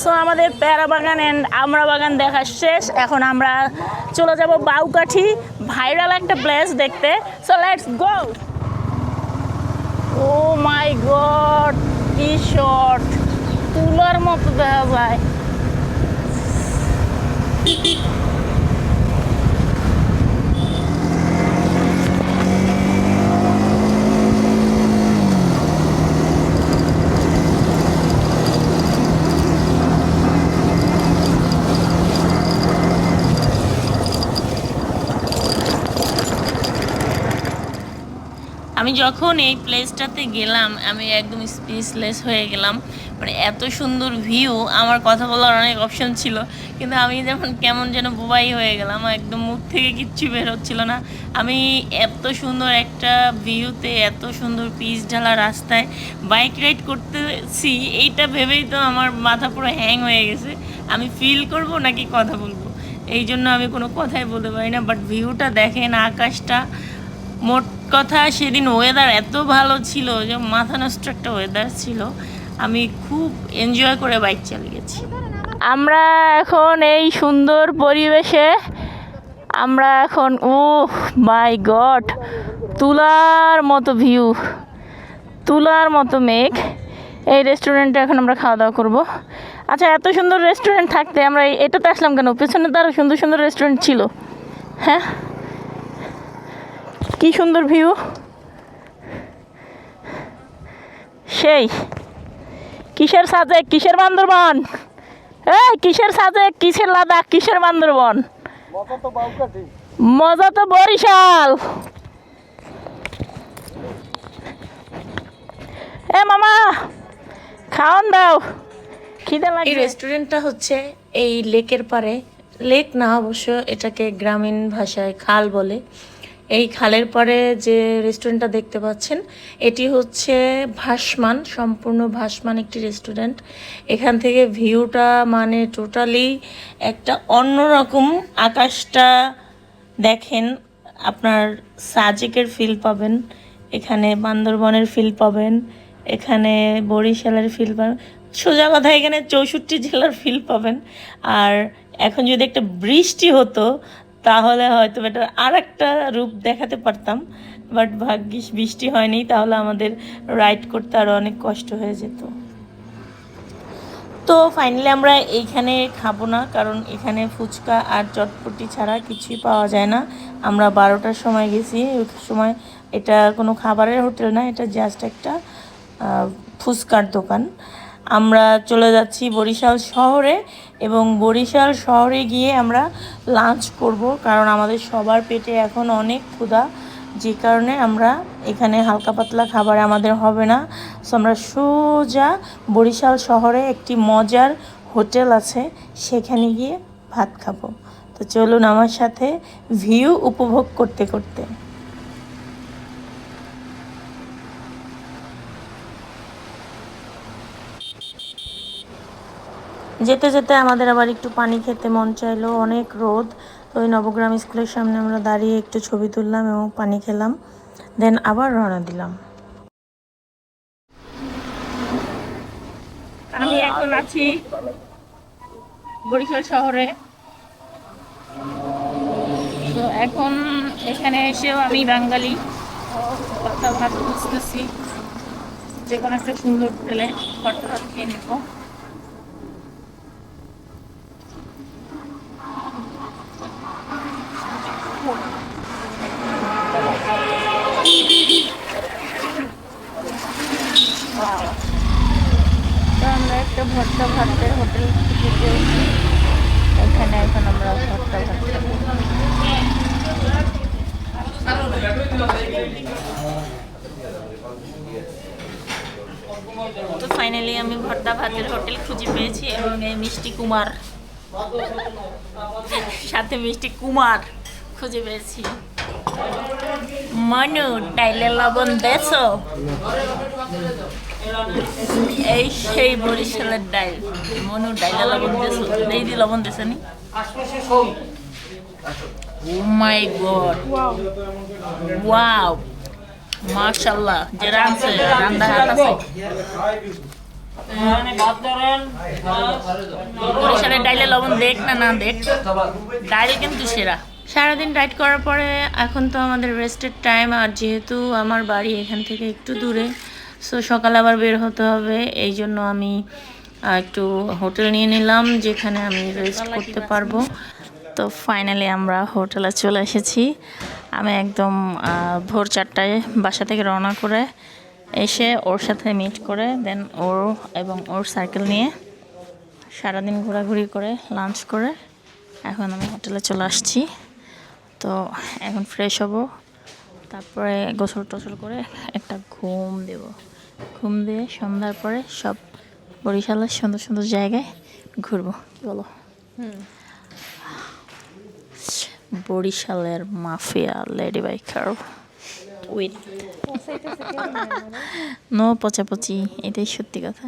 So আমাদের প্যারা বাগান অ্যান্ড আমরা বাগান দেখা শেষ। এখন আমরা চলে যাব বাউকাঠি। ভাইরাল একটা প্লেস দেখতে। So let's go oh my god কি শর্ট তুলার মতো দেখা যায়। আমি যখন এই প্লেসটাতে গেলাম, আমি একদম স্পিচলেস হয়ে গেলাম। মানে এত সুন্দর ভিউ আমার কথা বলার অনেক অপশন ছিল। কিন্তু আমি যেমন কেমন যেন বোবাই হয়ে গেলাম, একদম মুখ থেকে কিচ্ছু বের হচ্ছিল না। আমি এত সুন্দর একটা ভিউতে এত সুন্দর পিচ ঢালা রাস্তায় বাইক রাইড করতেছি, এইটা ভেবেই তো আমার মাথা পুরো হ্যাং হয়ে গেছে। আমি ফিল করব নাকি কথা বলব? এই জন্য আমি কোনো কথাই বলতে পারি না বাট ভিউটা দেখেন, আকাশটা মোট কথা সেদিন ওয়েদার এত ভালো ছিল যে মাথা নষ্ট একটা ওয়েদার ছিল। আমি খুব এনজয় করে বাইক চালিয়েছি আমরা এখন এই সুন্দর পরিবেশে, আমরা এখন ও মাই গড তুলার মতো ভিউ তুলার মতো মেঘ। এই রেস্টুরেন্টে এখন আমরা খাওয়া দাওয়া করব। আচ্ছা এত সুন্দর রেস্টুরেন্ট থাকতে আমরা এটাতে আসলাম কেন? পেছনে তো আরও সুন্দর সুন্দর রেস্টুরেন্ট ছিল। হ্যাঁ? কি সুন্দর ভিউ? সেই কিসের সাজে কিসের বান্দরবন? এই কিসের সাজে কিসের লাদাখ? কিসের বান্দরবন? মজা তো বরিশাল। এ মামা খাওয়ান দাও। খিদে লাগে এই রেস্টুরেন্টটা হচ্ছে এই লেকের পারে লেক না অবশ্য এটাকে গ্রামীণ ভাষায় খাল বলে। এই খালের পারে যে রেস্টুরেন্টটা দেখতে পাচ্ছেন, এটি হচ্ছে ভাসমান, সম্পূর্ণ ভাসমান একটি রেস্টুরেন্ট এখান থেকে ভিউটা মানে টোটালি একটা অন্যরকম আকাশটা দেখেন, আপনার সাজেকের ফিল পাবেন, এখানে বান্দরবনের ফিল পাবেন, এখানে বরিশালের ফিল পাবেন, সোজা কথা এখানে চৌষট্টি জেলার ফিল পাবেন। আর এখন যদি একটা বৃষ্টি হতো তাহলে হয়তো এটার আর একটা রূপ দেখাতে পারতাম বাট ভাগ্যিস বৃষ্টি হয়নি, তাহলে আমাদের রাইড করতে আরও অনেক কষ্ট হয়ে যেত। তো ফাইনালি আমরা এইখানে খাব না, কারণ এখানে ফুচকা আর চটপটি ছাড়া কিছুই পাওয়া যায় না। আমরা বারোটার সময় গেছি, ওই সময় এটা কোনো খাবারের হোটেল না, এটা জাস্ট একটা ফুচকার দোকান। আমরা চলে যাচ্ছি বরিশাল শহরে এবং বরিশাল শহরে গিয়ে আমরা লাঞ্চ করব, কারণ আমাদের সবার পেটে এখন অনেক ক্ষুধা, যে কারণে আমরা এখানে হালকা পাতলা খাবার আমাদের হবে না। সো আমরা সোজা বরিশাল শহরে একটি মজার হোটেল আছে, সেখানে গিয়ে ভাত খাব। তো চলুন আমার সাথে ভিউ উপভোগ করতে করতে। যেতে যেতে আমাদের আবার একটু পানি খেতে মন চাইলো। অনেক রোদ। তো ওই নবগ্রাম স্কুলের সামনে আমরা দাঁড়িয়ে একটু ছবি তুললাম এবং পানি খেলাম। দেন আবার রওনা দিলাম। আমি এখন আছি বরিশাল শহরে। তো এখন এখানে এসেও আমি বাঙালি। কথা ভাত বুঝতেছি। যে কোনো একটা সুন্দর হোটেলে ফটো খেয়ে নেব তো একটা ভর্তা ভাতের হোটেল থেকে পেয়েছি এখানে এখন আমরা ভর্তা ভাত তো ফাইনালি আমি ভর্তা ভাতের হোটেল খুঁজে পেয়েছি এবং মিষ্টি কুমার, সাথে মিষ্টি কুমার খুঁজে পেয়েছি। মনু ডাইলে লবণ দেছো? এই সেই বরিশালের ডাইল। মনু ডাইলে লবণ দেছো এই দি লবণ দেছে নি? My god. ওয়াও। মাশাআল্লাহ যে রাঁধছে রান্না হাত আছে। বরিশালের ডাইলে লবণ দেখ না না দেখ। ডাইল কিন্তু সেরা। সারাদিন রাইড করার পরে এখন তো আমাদের রেস্টের টাইম আর যেহেতু আমার বাড়ি এখান থেকে একটু দূরে সো সকালে আবার বের হতে হবে। এই জন্য আমি একটু হোটেল নিয়ে নিলাম, যেখানে আমি রেস্ট করতে পারব। তো ফাইনালি আমরা হোটেলে চলে এসেছি। আমি একদম ভোর চারটায় বাসা থেকে রওনা করে এসে ওর সাথে মিট করে দেন ওর এবং ওর সাইকেল নিয়ে সারাদিন ঘোরাঘুরি করে লাঞ্চ করে এখন আমি হোটেলে চলে আসছি। তো এখন ফ্রেশ হব। তারপরে গোসল টোসল করে একটা ঘুম দেব। ঘুম দিয়ে সন্ধ্যার পরে সব বরিশালের সুন্দর সুন্দর জায়গায় ঘুরবো বলো। বরিশালের mafia lady biker with no পচাপচি এটাই সত্যি কথা।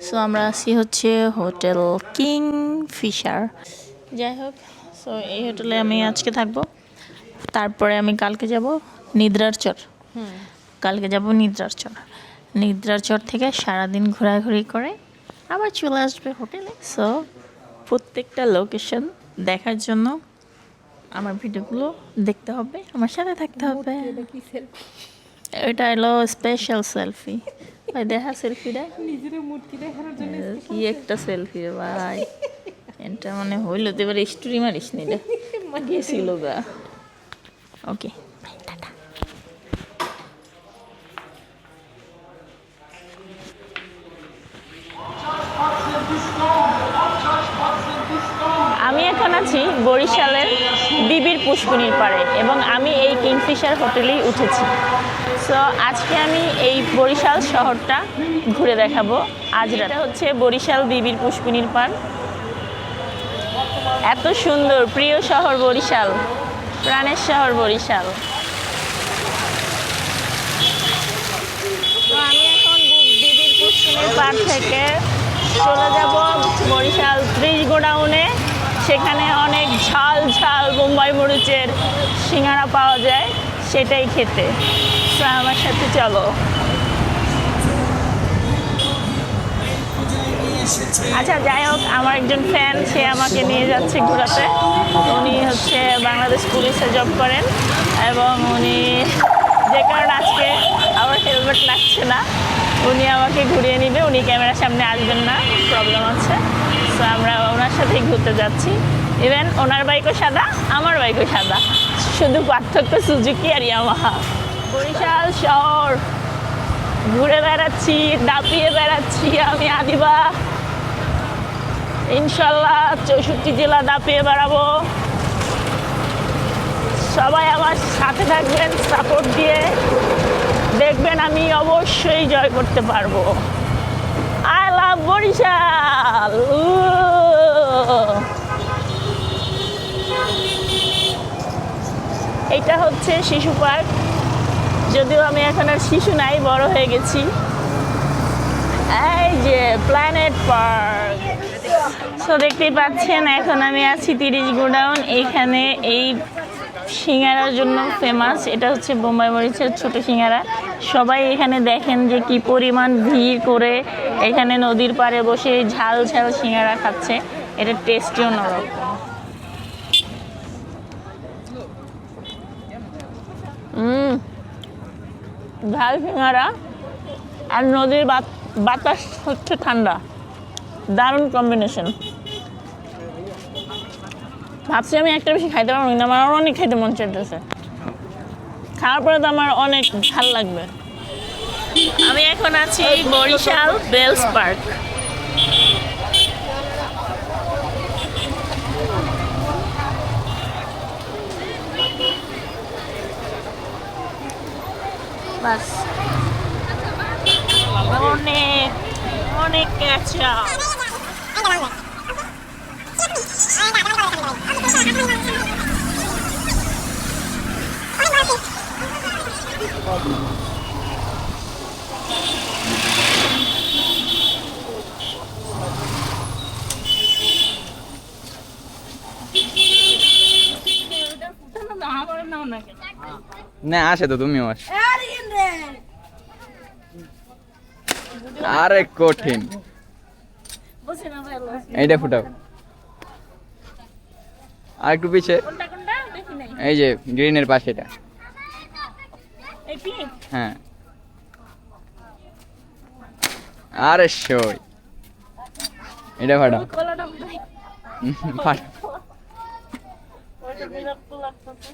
সো আমরা আছি হচ্ছে হোটেল কিং ফিশার। যাই হোক সো এই হোটেলে আমি আজকে থাকব। তারপরে আমি কালকে যাব নিদ্রার চর। কালকে যাব নিদ্রার চর। নিদ্রার চর থেকে সারাদিন ঘোরাঘুরি করে আবার চলে আসবে হোটেলে। সো প্রত্যেকটা লোকেশন দেখার জন্য আমার ভিডিওগুলো দেখতে হবে আমার সাথে থাকতে হবে। এটা হলো স্পেশাল সেলফি ভাই দেখা সেলফিটা কি একটা সেলফি রে ভাই। এটা মানে হইল তো এবার স্টোরি মারিস নি গেছিল গা। ওকে টাটা আমি এখন আছি বরিশালের বিবির পুষ্কনির পাড়ে এবং আমি এই কিংফিশার হোটেলেই উঠেছি। সো আজকে আমি এই বরিশাল শহরটা ঘুরে দেখাবো। আজ এটা হচ্ছে বরিশাল বিবির পুষ্কনির পাড়। এত সুন্দর, প্রিয় শহর বরিশাল। প্রাণের শহর বরিশাল। তো আমি এখন বিবির পুষ্কনির পাড় থেকে চলে যাব বরিশাল ত্রিশ গোডাউনে। সেখানে অনেক ঝাল ঝাল বোম্বাই মরিচের সিঙ্গারা পাওয়া যায়, সেটাই খেতে। আমার সাথে চলো। আচ্ছা যাই হোক, আমার একজন ফ্যান সে আমাকে নিয়ে যাচ্ছে ঘোরাতে। উনি হচ্ছে বাংলাদেশ পুলিশে জব করেন এবং উনি যে কারণে আজকে আমার হেলমেট লাগছে না। উনি আমাকে ঘুরিয়ে নিবে, উনি ক্যামেরার সামনে আসবেন না প্রবলেম আছে। তো আমরা ওনার সাথেই ঘুরতে যাচ্ছি। ইভেন ওনার বাইকও সাদা, আমার বাইকও সাদা। শুধু পার্থক্য সুজুকি আর ইয়ামাহা। বরিশাল শহর। ঘুরে বেড়াচ্ছি, দাপিয়ে বেড়াচ্ছি আমি, আদিবা। ইনশাল্লাহ চৌষট্টি জেলা দাপিয়ে বেড়াবো। সবাই আমার সাথে থাকবেন সাপোর্ট দিয়ে। দেখবেন আমি অবশ্যই জয় করতে পারব। I love Barishal. এটা হচ্ছে শিশু পার্ক। যদিও আমি এখন আর শিশু নাই, বড় হয়ে গেছি। এই যে প্ল্যানেট পার্ক। তো দেখতেই পাচ্ছেন, এখন আমি আছি তিরিশ গোডাউন। এখানে এই সিঙ্গারার জন্য ফেমাস এটা হচ্ছে বোম্বাই মরিচের ছোট সিঙ্গারা। সবাই এখানে দেখেন যে কি পরিমাণ ভিড় করে এখানে নদীর পাড়ে বসে ঝাল ঝাল সিঙ্গারা খাচ্ছে। এটা টেস্টি অন্যরকম হুম ঝাল সিঙ্গারা আর নদীর বাত- বাতাস হচ্ছে ঠান্ডা। দারুণ কম্বিনেশন ভাবছি আমি একটা বেশি খাইতে পারব না আমার অনেক খাইতে মন চাইতেছে। খাওয়ার পরে তো আমার অনেক ভালো লাগবে। আমি এখন আছি বরিশাল বেলস পার্ক। অনেক অনেক ক্যাচা আমার নাও না আসে তো তুমিও আস। আরে কঠিন। এইটা ফুটাও। আর একটু পিছে। নাই। এই যে গ্রিনের পাশে এটা। হ্যাঁ। আরে সই। এটা ফাট। লাগতেছে।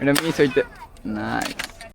এটা মিস হইতে নাইস